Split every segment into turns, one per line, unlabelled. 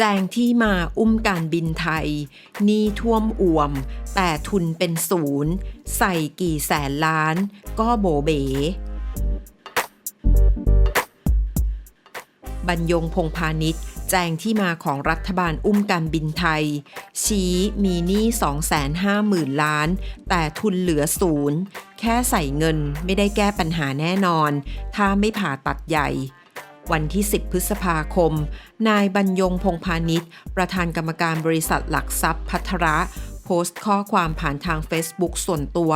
แจ้งที่มาอุ้มการบินไทยหนี้ท่วมอ่วม แต่ทุนเป็นศูนย์ ใส่กี่แสนล้าน ก็โบเบบรรยงพงพาณิชย์ แจ้งที่มาของรัฐบาลอุ้มการบินไทย ชี้มีหนี้ 250,000 ล้าน แต่ทุนเหลือศูนย์ แค่ใส่เงินไม่ได้แก้ปัญหาแน่นอน ถ้าไม่ผ่าตัดใหญ่ วันที่ 10 พฤษภาคม นายบรรยงพงพาณิชย์ ประธานกรรมการบริษัทหลักทรัพย์พัทระ โพสต์ข้อความผ่านทาง Facebook ส่วนตัว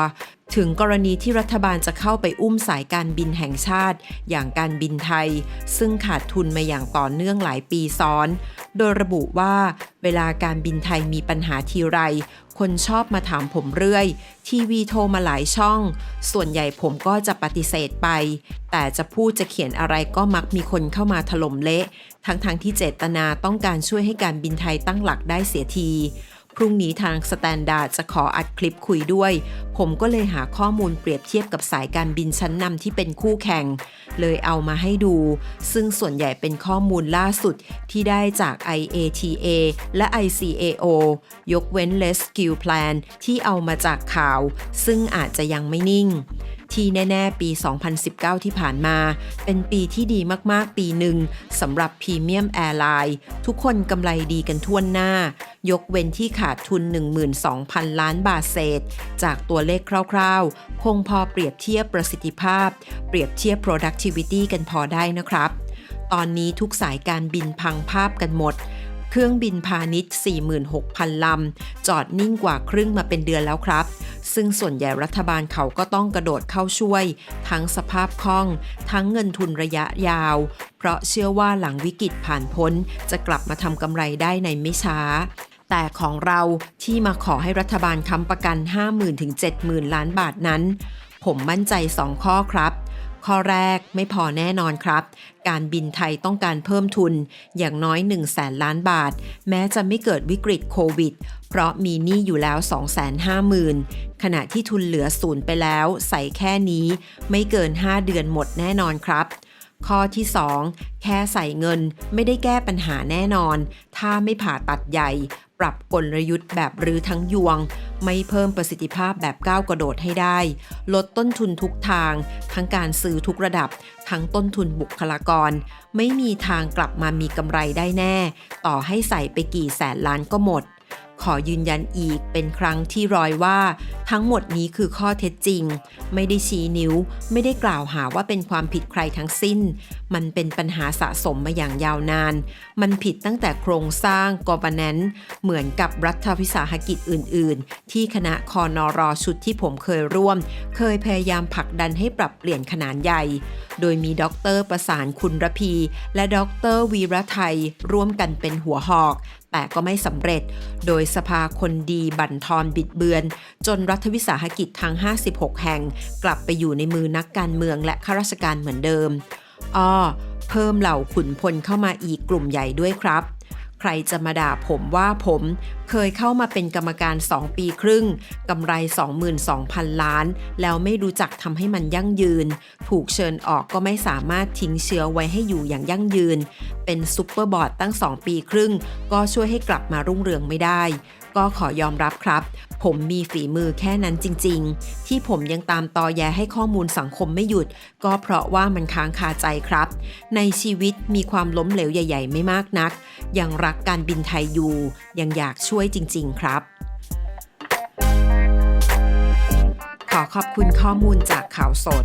ถึงกรณีที่รัฐบาลจะเข้าไปอุ้มสายการบินแห่งชาติ อย่างการบินไทย ซึ่งขาดทุนมาอย่างต่อเนื่องหลายปีซ้อน โดยระบุว่า เวลาการบินไทยมีปัญหาทีไร คนชอบมาถามผมเรื่อย ทีวีโทรมาหลายช่อง ส่วนใหญ่ผมก็จะปฏิเสธไป แต่จะพูดจะเขียนอะไรก็มักมีคนเข้ามาถล่มเละ ทั้งๆทที่เจตนาต้องการช่วยให้การบินไทยตั้งหลักได้เสียที พรุ่งนี้ทางสแตนดาร์ดจะขออัดคลิปคุยด้วย ผมก็เลยหาข้อมูลเปรียบเทียบกับสายการบินชั้นนำที่เป็นคู่แข่ง เลยเอามาให้ดู ซึ่งส่วนใหญ่เป็นข้อมูลล่าสุดที่ได้จาก IATA และ ICAO ยกเว้น Rescue Plan ที่เอามาจากข่าว ซึ่งอาจจะยังไม่นิ่ง ที่แน่ๆ ปี 2019 ที่ผ่านมา เป็นปีที่ดีมากๆ ปีหนึ่งสำหรับพรีเมียมแอร์ไลน์ทุกคนกำไรดีกันทั่วหน้า ยกเว้นที่ขาดทุน 12,000 ล้านบาทเศษ จากตัวเลขคร่าวๆ คงพอเปรียบเทียบประสิทธิภาพ เปรียบเทียบ productivity กันพอได้นะครับ ตอนนี้ทุกสายการบินพังภาพกันหมดเครื่องบินพาณิชย์ 46,000 ลำ จอดนิ่งกว่าครึ่งมาเป็นเดือนแล้วครับ ซึ่งส่วนใหญ่รัฐบาลเขาก็ต้องกระโดดเข้าช่วย ทั้งสภาพคล่อง ทั้งเงินทุนระยะยาว เพราะเชื่อว่าหลังวิกฤตผ่านพ้น จะกลับมาทำกำไรได้ในไม่ช้าแต่ของเราที่มาขอให้รัฐบาลค้ำประกัน 50,000ถึง70,000 ล้านบาทนั้น ผมมั่นใจ 2 ข้อครับ ข้อแรกไม่พอแน่นอนครับ การบินไทยต้องการเพิ่มทุนอย่างน้อย 1 0 0 0 0แสนล้านบาท แม้จะไม่เกิดวิกฤตโควิด เพราะมีหนี้อยู่แล้ว 250,000 ขณะที่ทุนเหลือศูนย์ไปแล้ว ใส่แค่นี้ ไม่เกิน 5 เดือนหมดแน่นอนครับข้อที่ 2 แค่ใส่เงินไม่ได้แก้ปัญหาแน่นอน ถ้าไม่ผ่าตัดใหญ่ ปรับกลยุทธ์แบบรื้อทั้งยวง ไม่เพิ่มประสิทธิภาพแบบก้าวกระโดดให้ได้ ลดต้นทุนทุกทาง ทั้งการซื้อทุกระดับ ทั้งต้นทุนบุคลากร ไม่มีทางกลับมามีกำไรได้แน่ ต่อให้ใส่ไปกี่แสนล้านก็หมด ขอยืนยันอีกเป็นครั้งที่ร้อยว่า ทั้งหมดนี้คือข้อเท็จจริง ไม่ได้ชี้นิ้ว ไม่ได้กล่าวหาว่าเป็นความผิดใครทั้งสิ้น มันเป็นปัญหาสะสมมาอย่างยาวนาน มันผิดตั้งแต่โครงสร้าง governance เหมือนกับรัฐวิสาหกิจอื่น ๆ ที่คณะคอนอรอชุดที่ผมเคยร่วม เคยพยายามผลักดันให้ปรับเปลี่ยนขนาดใหญ่ โดยมีดรประสานคุณระพี และดรวีระไทยร่วมกันเป็นหัวหอก แต่ก็ไม่สำเร็จ โดยสภาคนดีบั่นทอนบิดเบือน จนรัฐวิสาหกิจทั้ง 56 แห่ง กลับไปอยู่ในมือนักการเมืองและข้าราชการเหมือนเดิมอ้อเพิ่มเหล่าขุนพลเข้ามาอีกกลุ่มใหญ่ด้วยครับ ใครจะมาด่าผมว่าผมเคยเข้ามาเป็นกรรมการ 2 ปีครึ่งกำไร 22,000 ล้าน แล้วไม่รู้จักทำให้มันยั่งยืน ถูกเชิญออกก็ไม่สามารถทิ้งเชื้อไว้ให้อยู่อย่างยั่งยืน เป็นซุปเปอร์บอร์ดตั้ง 2 ปีครึ่ง ก็ช่วยให้กลับมารุ่งเรืองไม่ได้ ก็ขอยอมรับครับ ผมมีฝีมือแค่นั้นจริง ๆ ที่ผมยังตามตอแยให้ข้อมูลสังคมไม่หยุด ก็เพราะว่ามันค้างคาใจครับ ในชีวิตมีความล้มเหลวใหญ่ ๆ ไม่มากนัก ยังรักการบินไทยอยู่ ยังอยากช่วยจริง ๆ ครับขอขอบคุณข้อมูลจากข่าวสด